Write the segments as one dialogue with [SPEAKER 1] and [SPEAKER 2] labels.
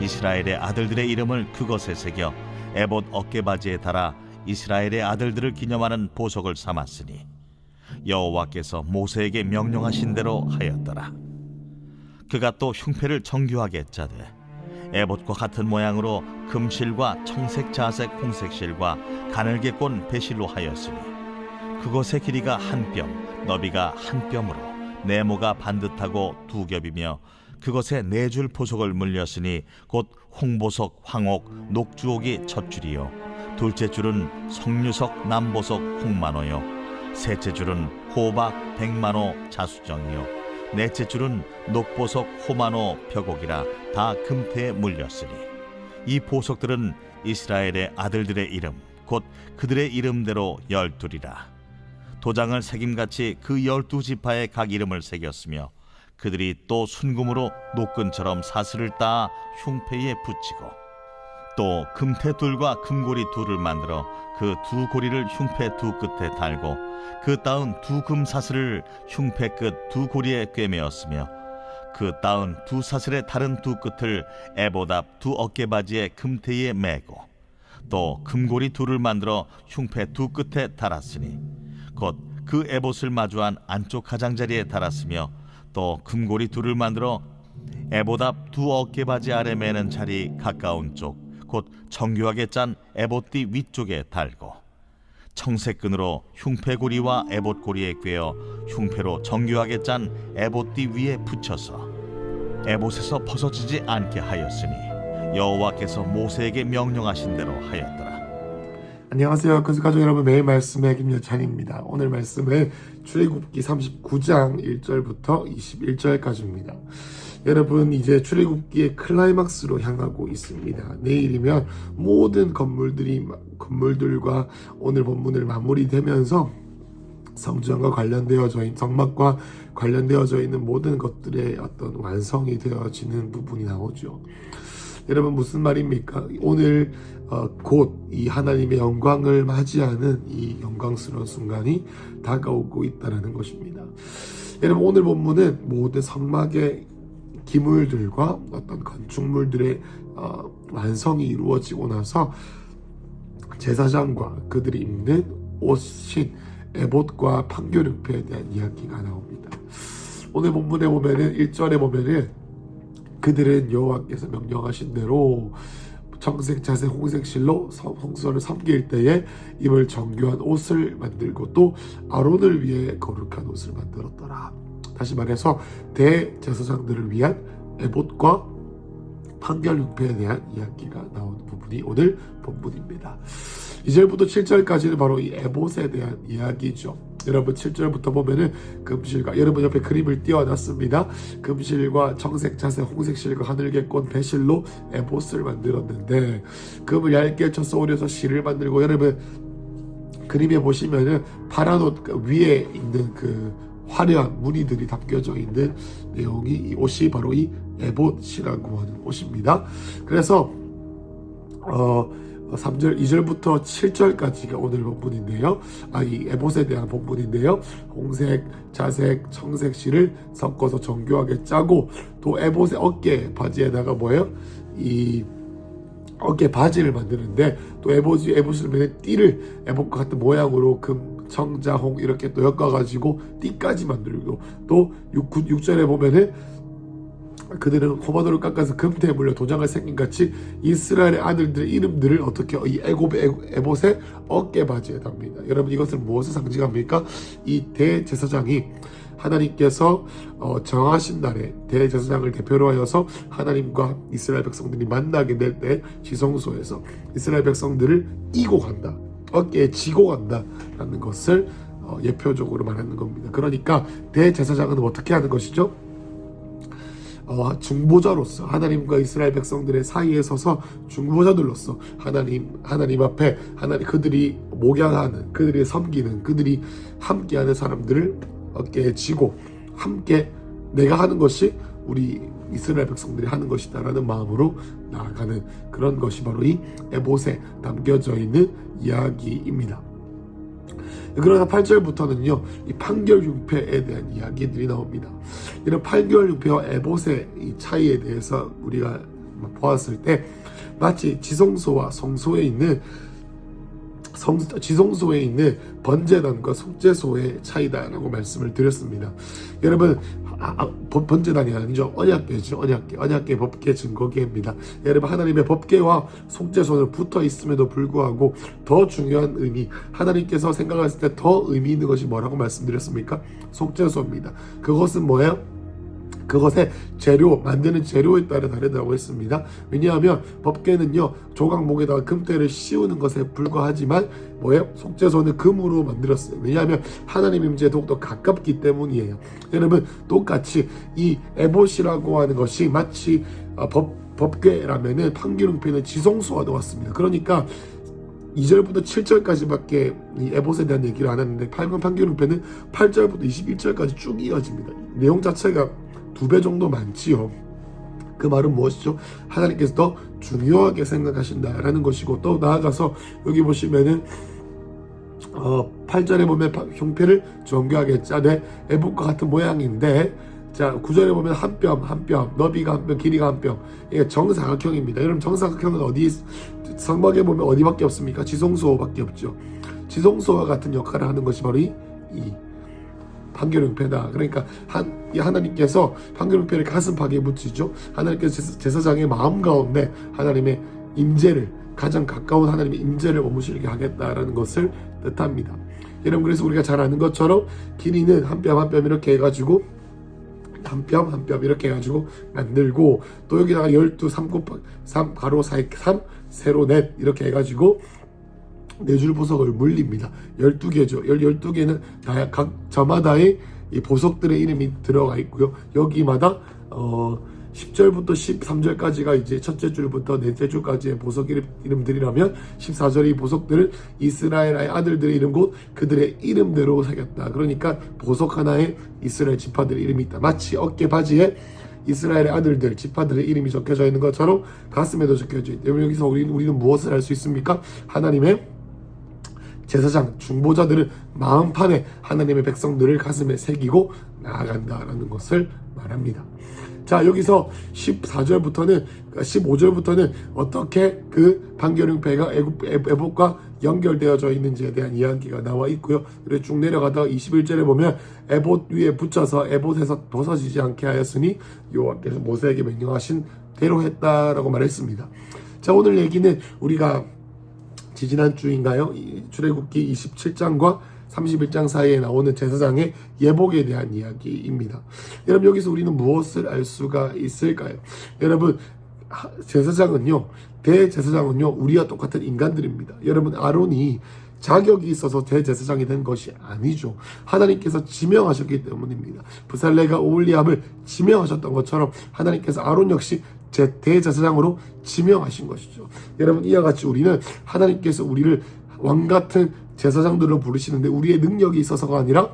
[SPEAKER 1] 이스라엘의 아들들의 이름을 그것에 새겨 에봇 어깨바지에 달아 이스라엘의 아들들을 기념하는 보석을 삼았으니 여호와께서 모세에게 명령하신 대로 하였더라. 그가 또 흉패를 정교하게 짜되 에봇과 같은 모양으로 금실과 청색, 자색, 홍색 실과 가늘게 꼰 배실로 하였으니 그것의 길이가 한 뼘, 너비가 한 뼘으로 네모가 반듯하고 두 겹이며 그것에 네줄 보석을 물렸으니 곧 홍보석, 황옥, 녹주옥이 첫 줄이요. 둘째 줄은 성류석, 남보석, 홍만호요. 셋째 줄은 호박, 백만호, 자수정이요. 넷째 줄은 녹보석, 호만호, 벽옥이라 다 금태에 물렸으니. 이 보석들은 이스라엘의 아들들의 이름 곧 그들의 이름대로 열둘이라. 도장을 새김같이 그 열두 지파의 각 이름을 새겼으며 그들이 또 순금으로 노끈처럼 사슬을 따 흉패에 붙이고 또 금태 둘과 금고리 둘을 만들어 그 두 고리를 흉패 두 끝에 달고 그 따은 두 금사슬을 흉패 끝 두 고리에 꿰매었으며 그 따은 두 사슬의 다른 두 끝을 앞두 어깨바지의 금태에 매고 또 금고리 둘을 만들어 흉패 두 끝에 달았으니 곧 그 에봇을 마주한 안쪽 가장자리에 달았으며 또 금고리 둘을 만들어 앞두 어깨바지 아래 매는 자리 가까운 쪽 곧 정교하게 짠 에봇띠 위쪽에 달고 청색끈으로 흉패고리와 에봇고리에 꿰어 흉패로 정교하게 짠 에봇띠 위에 붙여서 에봇에서 벗어지지 않게 하였으니 여호와께서 모세에게 명령하신 대로 하였더라.
[SPEAKER 2] 안녕하세요. 큰수 가족 여러분 매일 말씀의 김여찬입니다. 오늘 말씀은 출애굽기 39장 1절부터 21절까지입니다. 여러분 이제 출애굽기의 클라이막스로 향하고 있습니다. 내일이면 모든 건물들이 건물들과 오늘 본문을 마무리되면서 성전과 관련되어져 있는 성막과 관련되어져 있는 모든 것들의 어떤 완성이 되어지는 부분이 나오죠. 여러분 무슨 말입니까? 오늘 어, 곧이 하나님의 영광을 맞이하는 이 영광스러운 순간이 다가오고 있다는 것입니다. 여러분 오늘 본문은 모든 성막의 기물들과 어떤 건축물들의 어, 완성이 이루어지고 나서 제사장과 그들이 입는 옷인 에봇과 판교르패에 대한 이야기가 나옵니다. 오늘 본문에 보면은 1절에 보면은 그들은 여호와께서 명령하신 대로 청색, 자색, 홍색 실로 성소를 섬길 때에 입을 정교한 옷을 만들고 또 아론을 위해 거룩한 옷을 만들었더라. 다시 말해서 대제사장들을 위한 에봇과 판결 흉패에 대한 이야기가 나오는 부분이 오늘 본문입니다. 2절부터 7절까지는 바로 이 에봇에 대한 이야기죠. 여러분 7절부터 보면은 금실과 여러분 옆에 그림을 띄워놨습니다. 금실과 청색, 자색, 홍색 실과 하늘개 꼰 배실로 에봇을 만들었는데 금을 얇게 쳐서 오려서 실을 만들고 여러분 그림에 보시면은 파란 옷 위에 있는 그 화려한 무늬들이 담겨져 있는 내용이 이 옷이 바로 이 에봇이라고 하는 옷입니다. 그래서 어 3절, 2절부터 7절까지가 오늘 본문인데요. 아, 이 에봇에 대한 본문인데요. 홍색, 자색, 청색 실을 섞어서 정교하게 짜고 또 에봇의 어깨 바지에다가 뭐예요? 이 어깨 바지를 만드는데 또 에봇이 에봇을 매는 띠를 에봇과 같은 모양으로 금, 청자, 홍 이렇게 또 엮어가지고 띠까지 만들고 또 6, 6절에 보면은 그들은 코바도를 깎아서 금태에 물려 도장을 새긴 같이 이스라엘의 아들들의 이름들을 어떻게 이 애굽- 에봇의 어깨 바지에 답니다. 여러분 이것은 무엇을 상징합니까? 이 대제사장이 하나님께서 어, 정하신 날에 대제사장을 대표로 하여서 하나님과 이스라엘 백성들이 만나게 될 때 지성소에서 이스라엘 백성들을 이고 간다. 어깨에 지고 간다라는 것을 어, 예표적으로 말하는 겁니다. 그러니까 대제사장은 어떻게 하는 것이죠? 어, 중보자로서 하나님과 이스라엘 백성들의 사이에 서서 중보자들로서 하나님 하나님 앞에 하나님 그들이 목양하는 그들이 섬기는 그들이 함께하는 사람들을 어깨에 지고 함께 내가 하는 것이 우리 이스라엘 백성들이 하는 것이다라는 마음으로 나아가는 그런 것이 바로 이 에봇에 담겨져 있는 이야기입니다. 그러나 8절부터는요, 이 판결 융패에 대한 이야기들이 나옵니다. 이런 판결 융패와 에봇의 이 차이에 대해서 우리가 보았을 때, 마치 지성소와 성소에 있는 성, 지성소에 있는 번제단과 속죄소의 차이다라고 말씀을 드렸습니다. 여러분 아, 아, 번- 번제단이 아니죠 언약궤죠 언약궤 언약궤 법궤 증거궤입니다. 여러분 하나님의 법궤와 속죄소는 붙어 있음에도 불구하고 더 중요한 의미 하나님께서 생각하실 때 더 의미 있는 것이 뭐라고 말씀드렸습니까? 속죄소입니다. 그것은 뭐예요? 그것의 재료 만드는 재료에 따라 다르다고 했습니다. 왜냐하면 법계는요 조각목에다가 금태를 씌우는 것에 불과하지만 뭐예요? 속죄소는 금으로 만들었어요. 왜냐하면 하나님 임재에 더욱더 가깝기 때문이에요. 여러분 똑같이 이 에봇이라고 하는 것이 마치 어, 법 법궤라면은 판기lum패는 지성소와도 같습니다. 그러니까 2절부터 7절까지밖에 이 에봇에 대한 얘기를 안 했는데 8권 판결문패는 8절부터 21절까지 쭉 이어집니다. 내용 자체가 두 배 정도 많지요. 그 말은 무엇이죠? 하나님께서 더 중요하게 생각하신다라는 것이고 또 나아가서 여기 보시면은 어 8절에 보면 파- 형태를 정교하게 짜내 에봇과 같은 모양인데 자 9절에 보면 한 뼘 한 뼘 너비가 한 뼘 길이가 한 뼘 이게 정사각형입니다. 여러분 정사각형은 어디 성막에 보면 어디밖에 없습니까? 지성소밖에 없죠. 지성소와 같은 역할을 하는 것이 바로 이, 이 판결용패다. 그러니까 한, 이 하나님께서 판결용패를 가슴팍에 붙이죠. 하나님께서 제사- 제사장의 마음 가운데 하나님의 임재를 가장 가까운 하나님의 임재를 머무시게 하겠다라는 것을 뜻합니다. 여러분 그래서 우리가 잘 아는 것처럼 길이는 한 뼘 한 뼘 이렇게 해가지고 한뼘 한 뼘 이렇게 해가지고 만들고 또 여기다가 12 3 곱하기 3 가로 4 3 세로 넷 이렇게 해가지고 네 줄 보석을 물립니다. 12개죠. 12개는 다 각 저마다의 이 보석들의 이름이 들어가 있고요. 여기마다 어 10절부터 13절까지가 이제 첫째 줄부터 넷째 줄까지의 보석 이름, 이름들이라면 14절의 보석들은 이스라엘의 아들들의 이름 곧 그들의 이름대로 새겼다. 그러니까 보석 하나에 이스라엘 지파들의 이름이 있다. 마치 어깨 바지에 이스라엘의 아들들, 지파들의 이름이 적혀져 있는 것처럼 가슴에도 적혀져 있다. 여러분 여기서 우리는, 우리는 무엇을 알 수 있습니까? 하나님의 제사장, 중보자들은 마음판에 하나님의 백성들을 가슴에 새기고 나아간다라는 것을 말합니다. 자, 여기서 14절부터는, 15절부터는 어떻게 그 판결용패가 애복과 연결되어져 있는지에 대한 이야기가 나와 있고요. 그리고 쭉 내려가다가 21절에 보면 에봇 위에 붙여서 에봇에서 벗어지지 않게 하였으니 여호와께서 모세에게 명령하신 대로 했다라고 말했습니다. 자, 오늘 얘기는 우리가 지지난 주인가요? 이 출애굽기 27장과 31장 사이에 나오는 제사장의 예복에 대한 이야기입니다. 여러분 여기서 우리는 무엇을 알 수가 있을까요? 여러분 하- 제사장은요, 대제사장은요, 우리와 똑같은 인간들입니다. 여러분 아론이 자격이 있어서 대제사장이 된 것이 아니죠. 하나님께서 지명하셨기 때문입니다. 부살레가 오울리압을 지명하셨던 것처럼 하나님께서 아론 역시 제 대제사장으로 지명하신 것이죠. 여러분 이와 같이 우리는 하나님께서 우리를 왕 같은 제사장들로 부르시는데 우리의 능력이 있어서가 아니라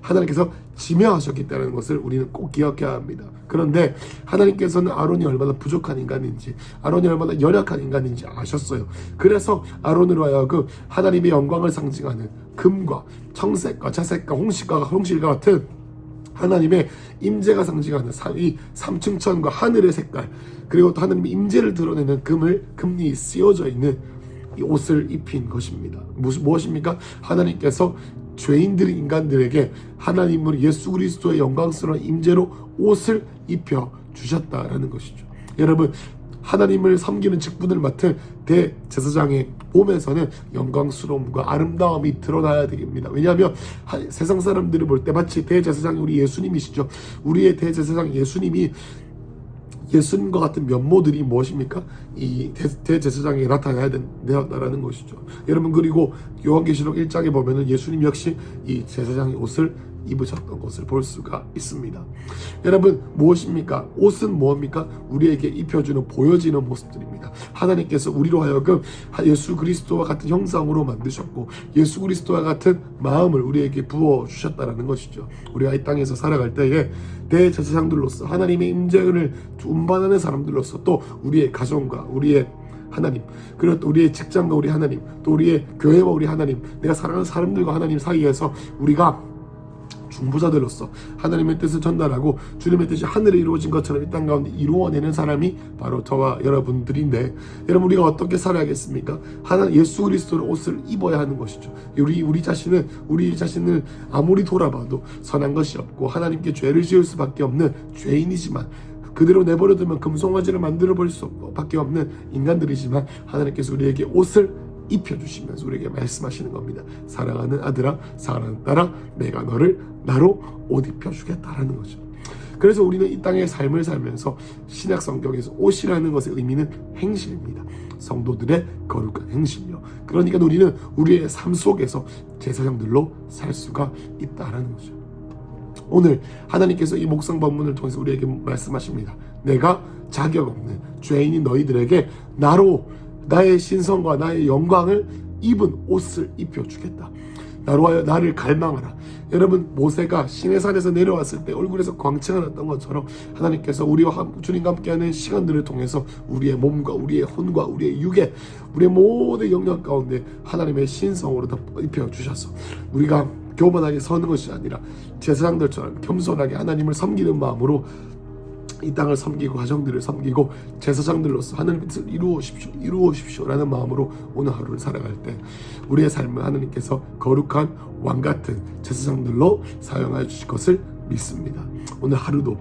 [SPEAKER 2] 하나님께서 지명하셨겠다는 것을 우리는 꼭 기억해야 합니다. 그런데 하나님께서는 아론이 얼마나 부족한 인간인지, 아론이 얼마나 연약한 인간인지 아셨어요. 그래서 아론으로 하여금 하나님의 영광을 상징하는 금과 청색과 자색과 홍실과 홍실과 같은 하나님의 임재가 상징하는 사- 이 삼층천과 하늘의 색깔 그리고 또 하나님의 임재를 드러내는 금을 금리 씌워져 있는 이 옷을 입힌 것입니다. 무슨 무엇입니까? 하나님께서 죄인들인 인간들에게 하나님으로 예수 그리스도의 영광스러운 임재로 옷을 입혀 주셨다라는 것이죠. 여러분 하나님을 섬기는 직분을 맡은 대제사장의 몸에서는 영광스러움과 아름다움이 드러나야 됩니다. 왜냐하면 하- 세상 사람들을 볼 때 마치 대제사장이 우리 예수님이시죠. 우리의 대제사장 예수님이 예수님과 같은 면모들이 무엇입니까? 이 대, 대제사장에 나타나야 된다라는 것이죠. 여러분 그리고 요한계시록 1장에 보면은 예수님 역시 이 제사장의 옷을 입으셨던 것을 볼 수가 있습니다. 여러분 무엇입니까? 옷은 무엇입니까? 우리에게 입혀주는 보여지는 모습들입니다. 하나님께서 우리로 하여금 예수 그리스도와 같은 형상으로 만드셨고 예수 그리스도와 같은 마음을 우리에게 부어 주셨다라는 것이죠. 우리가 이 땅에서 살아갈 때에 대제사장들로서 하나님의 임재를 운반하는 사람들로서 또 우리의 가정과 우리의 하나님 그리고 또 우리의 직장과 우리 하나님 또 우리의 교회와 우리 하나님 내가 사랑하는 사람들과 하나님 사이에서 우리가 중보자들로서 하나님의 뜻을 전달하고 주님의 뜻이 하늘에 이루어진 것처럼 이 땅 가운데 이루어내는 사람이 바로 저와 여러분들인데 여러분 우리가 어떻게 살아야겠습니까? 하나 예수 그리스도의 옷을 입어야 하는 것이죠. 우리 우리 자신은 우리 자신을 아무리 돌아봐도 선한 것이 없고 하나님께 죄를 지을 수밖에 없는 죄인이지만 그대로 내버려두면 금송아지를 만들어 볼수 밖에 없는 인간들이지만 하나님께서 우리에게 옷을 입혀주시면서 우리에게 말씀하시는 겁니다. 사랑하는 아들아, 사랑하는 딸아, 내가 너를 나로 옷 입혀주겠다라는 거죠. 그래서 우리는 이 땅의 삶을 살면서 신약 성경에서 옷이라는 것의 의미는 행실입니다. 성도들의 거룩한 행실이요. 그러니까 우리는 우리의 삶 속에서 제사장들로 살 수가 있다라는 거죠. 오늘 하나님께서 이 목성 본문을 통해서 우리에게 말씀하십니다. 내가 자격 없는 죄인인 너희들에게 나로 나의 신성과 나의 영광을 입은 옷을 입혀 주겠다. 나로 하여 나를 갈망하라. 여러분 모세가 시내산에서 내려왔을 때 얼굴에서 광채가 났던 것처럼 하나님께서 우리와 함- 주님과 함께하는 시간들을 통해서 우리의 몸과 우리의 혼과 우리의 육에 우리의 모든 영역 가운데 하나님의 신성으로 다 입혀 주셔서 우리가 교만하게 서는 것이 아니라 제사장들처럼 겸손하게 하나님을 섬기는 마음으로 이 땅을 섬기고 가정들을 섬기고 제사장들로서 하나님의 뜻을 이루어십시오 이루어십시오 라는 마음으로 오늘 하루를 살아갈 때 우리의 삶을 하나님께서 거룩한 왕 같은 제사장들로 사용하여 주실 것을 믿습니다. 오늘 하루도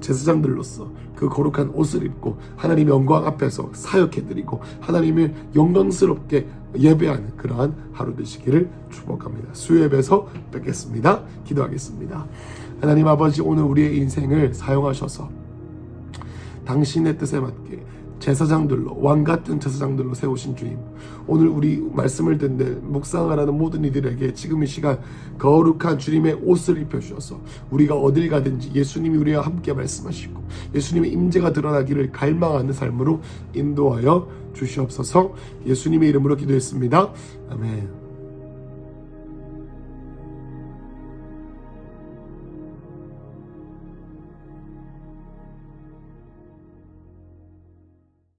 [SPEAKER 2] 제사장들로서 그 거룩한 옷을 입고 하나님의 영광 앞에서 사역해드리고 하나님을 영광스럽게 예배하는 그러한 하루 되시기를 축복합니다. 수요예배에서 뵙겠습니다. 기도하겠습니다. 하나님 아버지 오늘 우리의 인생을 사용하셔서 당신의 뜻에 맞게 제사장들로 왕 같은 제사장들로 세우신 주님 오늘 우리 말씀을 듣는 묵상하라는 모든 이들에게 지금 이 시간 거룩한 주님의 옷을 입혀 주셔서 우리가 어딜 가든지 예수님이 우리와 함께 말씀하시고 예수님의 임재가 드러나기를 갈망하는 삶으로 인도하여 주시옵소서 예수님의 이름으로 기도했습니다 아멘.